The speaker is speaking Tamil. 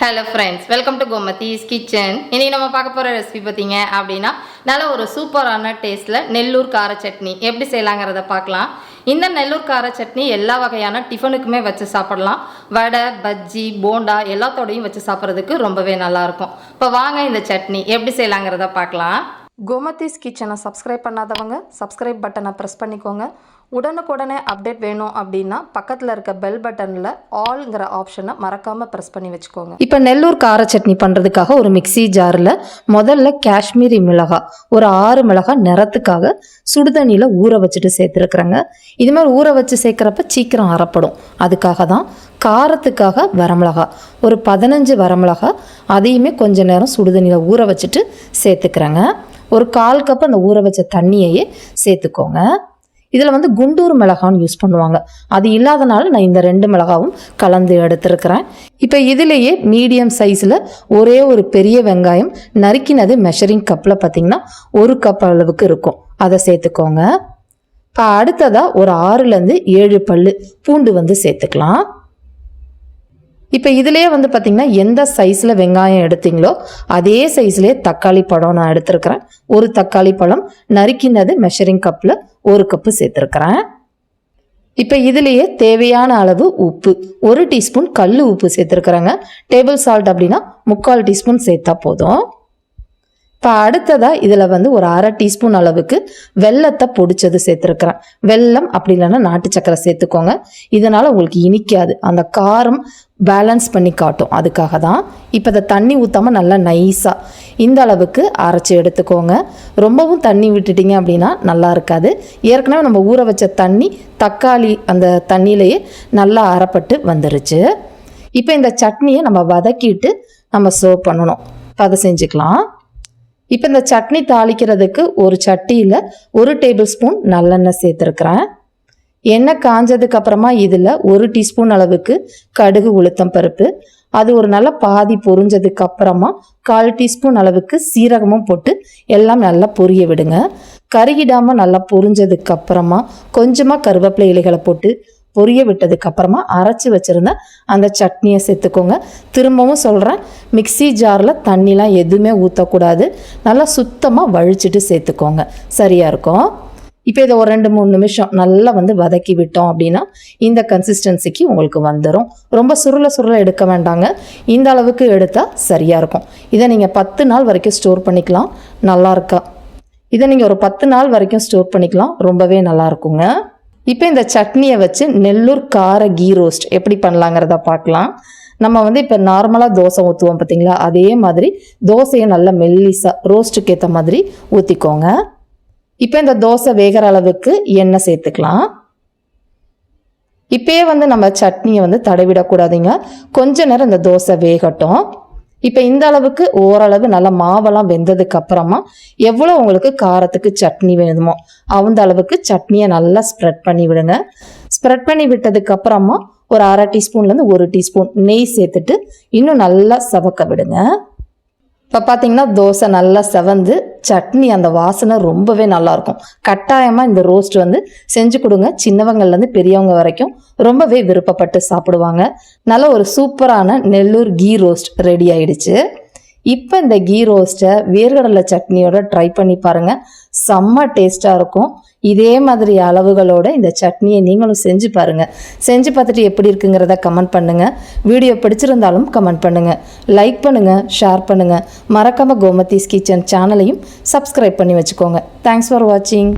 Hello friends welcome to Gomathi's kitchen இன்னைக்கு நம்ம பார்க்க போகிற ரெசிபி பார்த்தீங்க அப்படின்னா நல்ல ஒரு சூப்பரான டேஸ்ட்டில் நெல்லூர் கார சட்னி. எப்படி செய்யலாங்கிறத பார்க்கலாம். இந்த நெல்லூர் கார சட்னி எல்லா வகையான டிஃபனுக்குமே வச்சு சாப்பிடலாம். வடை பஜ்ஜி போண்டா எல்லாத்தோடையும் வச்சு சாப்பிட்றதுக்கு ரொம்பவே நல்லாயிருக்கும் இப்போ வாங்க இந்த சட்னி எப்படி செய்யலாங்கிறத பார்க்கலாம். கோமதிஸ் கிச்சனை சப்ஸ்கிரைப் பண்ணாதவங்க சப்ஸ்கிரைப் பட்டனை ப்ரெஸ் பண்ணிக்கோங்க. உடனுக்குடனே அப்டேட் வேணும் அப்படின்னா பக்கத்தில் இருக்க பெல் பட்டனில் ஆல்ங்கிற ஆப்ஷனை மறக்காமல் ப்ரெஸ் பண்ணி வச்சுக்கோங்க. இப்போ நெல்லூர் கார சட்னி பண்ணுறதுக்காக ஒரு மிக்ஸி ஜாரில் முதல்ல காஷ்மீரி மிளகாய் ஒரு ஆறு மிளகாய் நிறத்துக்காக சுடுதண்ணியில் ஊற வச்சுட்டு சேர்த்துருக்குறேங்க. இது மாதிரி ஊற வச்சு சேர்க்குறப்ப சீக்கிரம் அறப்படும். அதுக்காக தான் காரத்துக்காக வரமிளகாய் ஒரு பதினஞ்சு வரமிளகாய் அதையுமே கொஞ்சம் நேரம் சுடுதண்ணியில் ஊற வச்சுட்டு சேர்த்துக்கிறேங்க. ஒரு கால் கப் அந்த ஊற வச்ச தண்ணியையே சேர்த்துக்கோங்க. இதில் வந்து குண்டூர் மிளகான்னு யூஸ் பண்ணுவாங்க. அது இல்லாதனால நான் இந்த ரெண்டு மிளகாவும் கலந்து எடுத்துருக்கிறேன். இப்போ இதுலேயே மீடியம் சைஸில் ஒரே ஒரு பெரிய வெங்காயம் நறுக்கினது மெஷரிங் கப்பில் பார்த்திங்கன்னா ஒரு கப் அளவுக்கு இருக்கும். அதை சேர்த்துக்கோங்க. இப்போ அடுத்ததாக ஒரு ஆறுலேருந்து ஏழு பல்லு பூண்டு வந்து சேர்த்துக்கலாம். இப்போ இதுலேயே வந்து பார்த்திங்கன்னா எந்த சைஸில் வெங்காயம் எடுத்தீங்களோ அதே சைஸ்லேயே தக்காளி பழம் நான் எடுத்திருக்கிறேன். ஒரு தக்காளி பழம் நறுக்கினது மெஷரிங் கப்பில் ஒரு கப்பு சேர்த்துருக்குறேன். இப்போ இதுலேயே தேவையான அளவு உப்பு. ஒரு டீஸ்பூன் கல் உப்பு சேர்த்துருக்குறேங்க. டேபிள் சால்ட் அப்படின்னா முக்கால் டீஸ்பூன் சேர்த்தா போதும். இப்போ அடுத்ததாக இதில் வந்து ஒரு அரை டீஸ்பூன் அளவுக்கு வெல்லத்தை பொடிச்சது சேர்த்துருக்குறேன். வெல்லம் அப்படி இல்லைன்னா நாட்டு சக்கரை சேர்த்துக்கோங்க. இதனால் உங்களுக்கு இனிக்காது. அந்த காரம் பேலன்ஸ் பண்ணி காட்டும். அதுக்காக தான் இப்போ இதை தண்ணி ஊற்றாமல் நல்லா நைஸாக இந்த அளவுக்கு அரைச்சி எடுத்துக்கோங்க. ரொம்பவும் தண்ணி விட்டுட்டீங்க அப்படின்னா நல்லா இருக்காது. ஏற்கனவே நம்ம ஊற வச்ச தண்ணி தக்காளி அந்த தண்ணியிலேயே நல்லா அரைப்பட்டு வந்துருச்சு. இப்போ இந்த சட்னியை நம்ம வதக்கிட்டு நம்ம சர்வ் பண்ணணும். அதை செஞ்சுக்கலாம். இப்போ இந்த சட்னி தாளிக்கிறதுக்கு ஒரு சட்டியில் ஒரு டேபிள் ஸ்பூன் நல்லெண்ணெய் சேர்த்துருக்குறேன். எண்ணெய் காஞ்சதுக்கு அப்புறமா இதில் ஒரு டீஸ்பூன் அளவுக்கு கடுகு உளுத்தம் பருப்பு. அது ஒரு நல்ல பாதி பொரிஞ்சதுக்கு அப்புறமா கால் டீஸ்பூன் அளவுக்கு சீரகமும் போட்டு எல்லாம் நல்லா பொரிய விடுங்க. கருகிடாமல் நல்லா பொரிஞ்சதுக்கு அப்புறமா கொஞ்சமாக கருவேப்பிலை இலைகளை போட்டு பொரிய விட்டதுக்கு அப்புறமா அரைச்சி வச்சுருந்த அந்த சட்னியை சேர்த்துக்கோங்க. திரும்பவும் சொல்கிறேன் மிக்ஸி ஜாரில் தண்ணிலாம் எதுவுமே ஊற்றக்கூடாது நல்லா சுத்தமாக வழிச்சிட்டு சேர்த்துக்கோங்க. சரியாக இருக்கும்? இப்போ இதை ஒரு ரெண்டு மூணு நிமிஷம் நல்லா வந்து வதக்கி விட்டோம் அப்படின்னா இந்த கன்சிஸ்டன்சிக்கு உங்களுக்கு வந்துடும் ரொம்ப சுருள சுருள எடுக்க வேண்டாங்க. இந்த அளவுக்கு எடுத்தால் சரியாக இருக்கும். இதை நீங்கள் பத்து நாள் வரைக்கும் ஸ்டோர் பண்ணிக்கலாம். நல்லா இருக்கா? இதை நீங்கள் ஒரு பத்து நாள் வரைக்கும் ஸ்டோர் பண்ணிக்கலாம். ரொம்பவே நல்லா இருக்குங்க. இப்போ இந்த சட்னியை வச்சு நெல்லூர் கார கீ ரோஸ்ட் எப்படி பண்ணலாங்கிறத பார்க்கலாம். நம்ம வந்து இப்போ நார்மலாக தோசை ஊற்றுவோம் பார்த்தீங்களா அதே மாதிரி தோசையை நல்லா மெல்லிஸாக ரோஸ்ட்டுக்கு ஏற்ற மாதிரி ஊற்றிக்கோங்க இப்போ இந்த தோசை வேகிற அளவுக்கு எண்ணெய் சேர்த்துக்கலாம். இப்பயே வந்து நம்ம சட்னியை வந்து தடவிடக்கூடாதுங்க. கொஞ்ச நேரம் இந்த தோசை வேகட்டும். இப்போ இந்த அளவுக்கு ஓரளவு நல்லா மாவெல்லாம் வெந்ததுக்கு அப்புறமா எவ்வளோ உங்களுக்கு காரத்துக்கு சட்னி வேணுமோ அந்த அளவுக்கு சட்னியை நல்லா ஸ்ப்ரெட் பண்ணி விடுங்க. ஸ்ப்ரெட் பண்ணி விட்டதுக்கு அப்புறமா ஒரு அரை டீஸ்பூன்லேருந்து ஒரு டீஸ்பூன் நெய் சேர்த்துட்டு இன்னும் நல்லா சவக்க விடுங்க. இப்போ பார்த்தீங்கன்னா தோசை நல்லா செவந்து சட்னி அந்த வாசனை ரொம்பவே நல்லாயிருக்கும் கட்டாயமாக இந்த ரோஸ்ட் வந்து செஞ்சு கொடுங்க. சின்னவங்கள்லேருந்து பெரியவங்க வரைக்கும் ரொம்பவே விருப்பப்பட்டு சாப்பிடுவாங்க. நல்ல ஒரு சூப்பரான நெல்லூர் கீ ரோஸ்ட் ரெடி ஆயிடுச்சு. இப்போ இந்த கீ ரோஸ்ட்டை வேர்கடலை சட்னியோட ட்ரை பண்ணி பாருங்கள் செம்ம டேஸ்ட்டாக இருக்கும். இதே மாதிரி அளவுகளோட இந்த சட்னியை நீங்களும் செஞ்சு பாருங்கள் செஞ்சு பார்த்துட்டு எப்படி இருக்குங்கிறத கமெண்ட் பண்ணுங்கள் வீடியோ பிடிச்சிருந்தாலும் கமெண்ட் பண்ணுங்கள் லைக் பண்ணுங்கள் ஷேர் பண்ணுங்கள் மறக்காமல் கோமதிஸ் கிச்சன் சேனலையும் சப்ஸ்கிரைப் பண்ணி வச்சுக்கோங்க. தேங்க்ஸ் ஃபார் வாட்சிங்